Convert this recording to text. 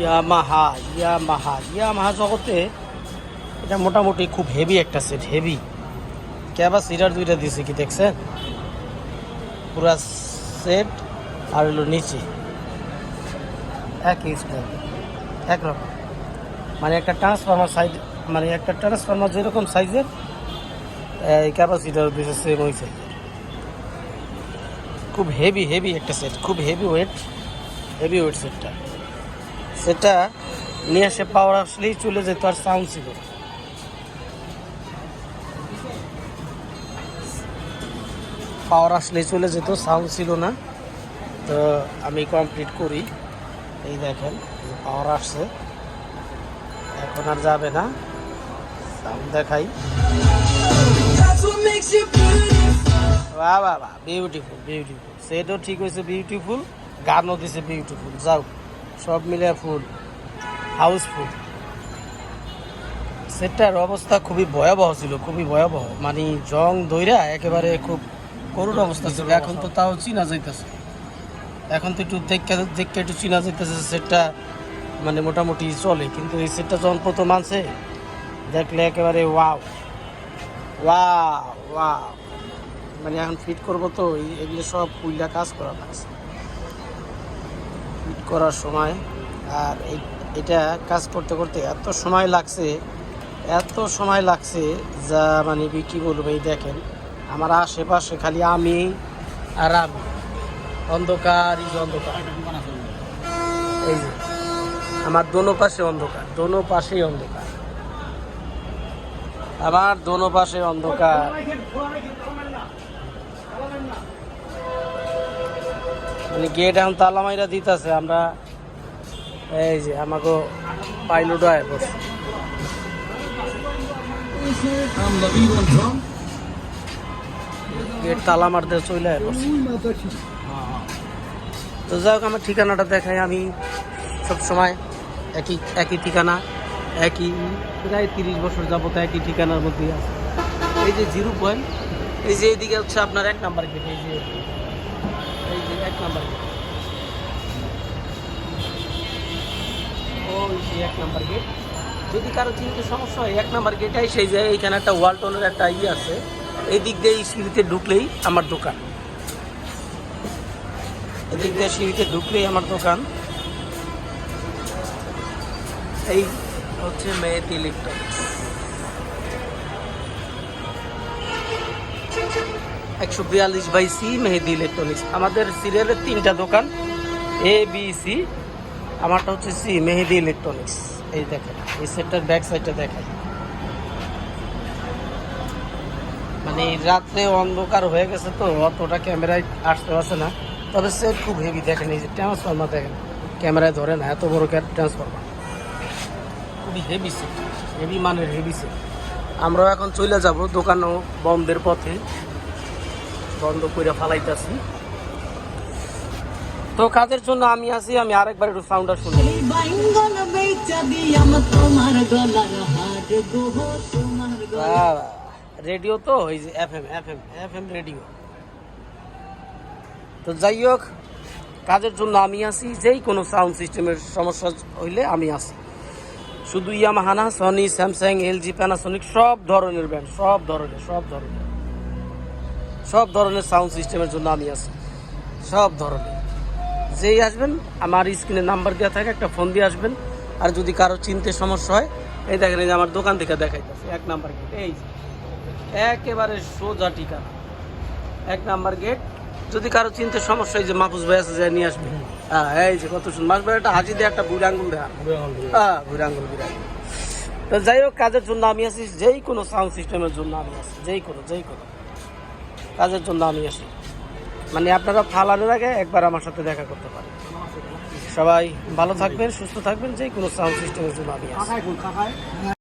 Yamaha Yamaha Yamaha জগতে এটা মোটামুটি খুব হেভি একটা সেট হেভি ক্যাপাসিটার দুইটা দিয়েছে কি দেখছেন? পুরা সেট আর হলো নিচে। একই স্টাইল একরকম। মানে একটা ট্রান্সফর্মার সাইজ মানে একটা ট্রান্সফর্মার যেরকম সাইজের এই ক্যাপাসিটার দিয়েছে সেম ওই সাইজের খুব হেভি হেভি একটা সেট খুব হেভি ওয়েট হেভি ওয়েট সেটটা সেটা নিয়ে আসে পাওয়ার আসলেই চলে যেত আর সাউন্ড ছিল। পাওয়ার আসলেই চলে যেত সাউন্ড ছিল না। তো আমি কমপ্লিট করি। এই দেখেন পাওয়ার আসছে। এখন আর যাবে না। সাউন্ড দেখাই। বাহ বাহ বাহ বিউটিফুল বিউটিফুল সেটও ঠিক হয়েছে বিউটিফুল গানও দিছে বিউটিফুল যাও। সব মিলে ফুল হাউসফুল সেটটার অবস্থা খুবই ভয়াবহ ছিল খুবই ভয়াবহ। মানে জং দইরা একেবারে খুব করুণ অবস্থা ছিল। এখন তো তাও চিনা যাইতেছে। এখন তো একটু দেখতে দেখতে একটু চিনা যাইতেছে সেটটা মানে মোটামুটি চলে। কিন্তু এই সেটটা যখন প্রথম আনছে দেখলে একেবারে ওয়াও ওয়া ওয়াও মানে এখন ফিট করব তো এগুলো সব পুইলা কাজ করা লাগছে। করার সময়, আর এটা কাজ করতে করতে এত সময় লাগছে, এত সময় লাগছে যা মানে কি বলব এই দেখেন, আমার আশেপাশে খালি আমি আর আমি। অন্ধকার অন্ধকার। এই যে, আমার দোনো পাশে অন্ধকার, দোনো পাশেই অন্ধকার। আমার দোনো পাশে অন্ধকার। গেট এখন তালা মাইরা দিতেছে, আমরা এই যে আমাকে পাইলট আয়. গেট তালা মারতে চলে তো যাই হোক আমার ঠিকানাটা দেখাই আমি সব সময়। একই একই ঠিকানা, একই প্রায় তিরিশ বছর যাবত একই ঠিকানার মধ্যে এই যে জিরো পয়েন্ট এই যে এইদিকে হচ্ছে আপনার এক নাম্বার গেট এই যে এক নাম্বার। গেট ওই যে এক নাম্বার গেট যদি কারও চিনতে সমস্যা হয়, এক নাম্বার গেটাই সেই যে এইখানে একটা ওয়ালটনের একটা ইয়ে আছে, এই দিক দিয়ে এই সিঁড়িতে ঢুকলেই আমার দোকান। এদিক দিয়ে সিঁড়িতে ঢুকলেই আমার দোকান। এই হচ্ছে মেয়েতি ইলেকট্রনিক্স একশো বিয়াল্লিশ বাই সি মেহেদি ইলেকট্রনিক্স। আমাদের সিরিয়ালের তিনটা দোকান এ বি সি আমারটা হচ্ছে সি মেহেদি ইলেকট্রনিক্স। এই দেখেন, এই সেটটার ব্যাক সাইডটা দেখেন। মানে রাত্রে অন্ধকার হয়ে গেছে তো, অতটা ক্যামেরায় আসতে পারছে না। তবে সেট খুব হেভি দেখেন, এই যে ট্রান্সফর্মার দেখেন, ক্যামেরায় ধরে না, এত বড় ট্রান্সফর্মার খুবই হেভি সেট হেভি মানের হেভি সেট আমরাও এখন চলে যাব দোকানও বন্ধের পথে। বন্ধ করে ফালাইতেছি। তো কাজের জন্য আমি আছি আমি আরেকবার একটু সাউন্ডটা শুনি। রেডিও তো ওই যে F M F M F M radio তো যাই হোক কাজের জন্য আমি আছি যেই কোনো সাউন্ড সিস্টেমের সমস্যা হইলে আমি আসি শুধু ইয়ামাহানা সনি স্যামসাং এলজি প্যানাসনিক সব ধরনের ব্র্যান্ড সব ধরনের সব ধরনের। সব ধরনের সাউন্ড সিস্টেমের জন্য আমি আছি। সব ধরনের। যেই আসবেন, আমার স্ক্রিনে নাম্বার দেওয়া থাকে, একটা ফোন দিয়ে আসবেন। আর যদি কারও চিনতে সমস্যা হয়, এই দেখেন এই যে আমার দোকান থেকে দেখাইতেছে, এক নাম্বার গেট এই যে। একেবারে সোজা ঠিকানা। এক নাম্বার গেট যদি কারও চিনতে সমস্যা হয় যে মাহফুজ ভাই আছে, যায় নিয়ে আসবে। হ্যাঁ এই যে কত সুন্দর। মাস ভাই একটা হাজি দিয়ে একটা বুড়ি আঙ্গুল দেয়া। হ্যাঁ বুড়ি আঙ্গুল বুড়ি আঙ্গুল। তো যাই হোক, কাজের জন্য আমি আছি, যেই কোনো সাউন্ড সিস্টেমের জন্য আমি আছি। যেই কোনো যেই কোনো। কাজের জন্য আমি আসি। মানে আপনারা ফালানোর আগে একবার আমার সাথে দেখা করতে পারেন। সবাই ভালো থাকবেন, সুস্থ থাকবেন যে কোনো সাউন্ড সিস্টেমের জন্য আমি আছি